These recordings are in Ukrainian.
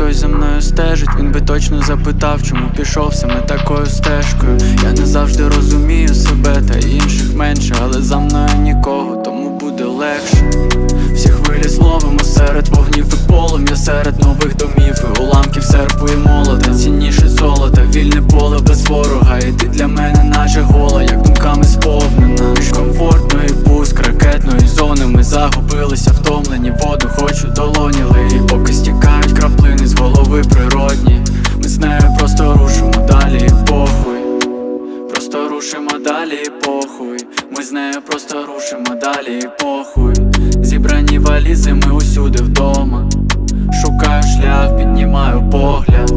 хтось за мною стежить, він би точно запитав, чому пішов саме такою стежкою. Я не завжди розумію себе та інших менше, але за мною нікого, тому буде легше. Всі хвилі зловимо серед вогнів і полум'я, серед нових домів і уламків серпу і молота Цінніше золота, вільне поле без ворога І ти для мене наче гола, як думками сповнена Між комфортної пуск, ракетної зони Ми загубилися, втомлені, воду хочу долоніли І поки стікають похуй. Ми з нею просто рушимо далі і похуй. Зібрані валізи, ми усюди вдома. Шукаю шлях, піднімаю погляд.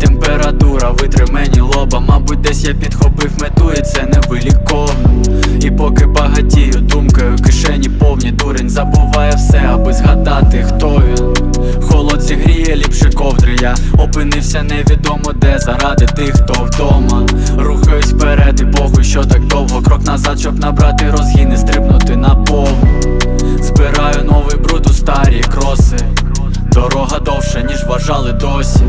Температура витри мені лоба. Мабуть, десь я підхопив мету і це невиліковно. І поки багатію думкою, кишені повні дурень. Забуває все, аби згадати, хто він. Холод зігріє ліпше ковдри. Я опинився невідомо де заради тих, хто вдома. Рухаюсь вперед і похуй, що так довго. Крок назад, щоб набрати розгін і стрибнути на повну. Збираю новий бруд у старі кроси. Дорога довша, ніж вважали досі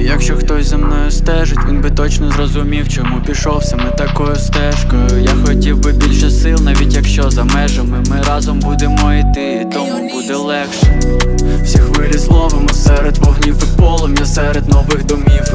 І якщо хтось за мною стежить, він би точно зрозумів, чому пішов саме такою стежкою. Я хотів би більше сил, навіть якщо за межами ми разом будемо йти, тому буде легше. Всі хвилі зловимо серед вогнів і полум'я, серед нових домів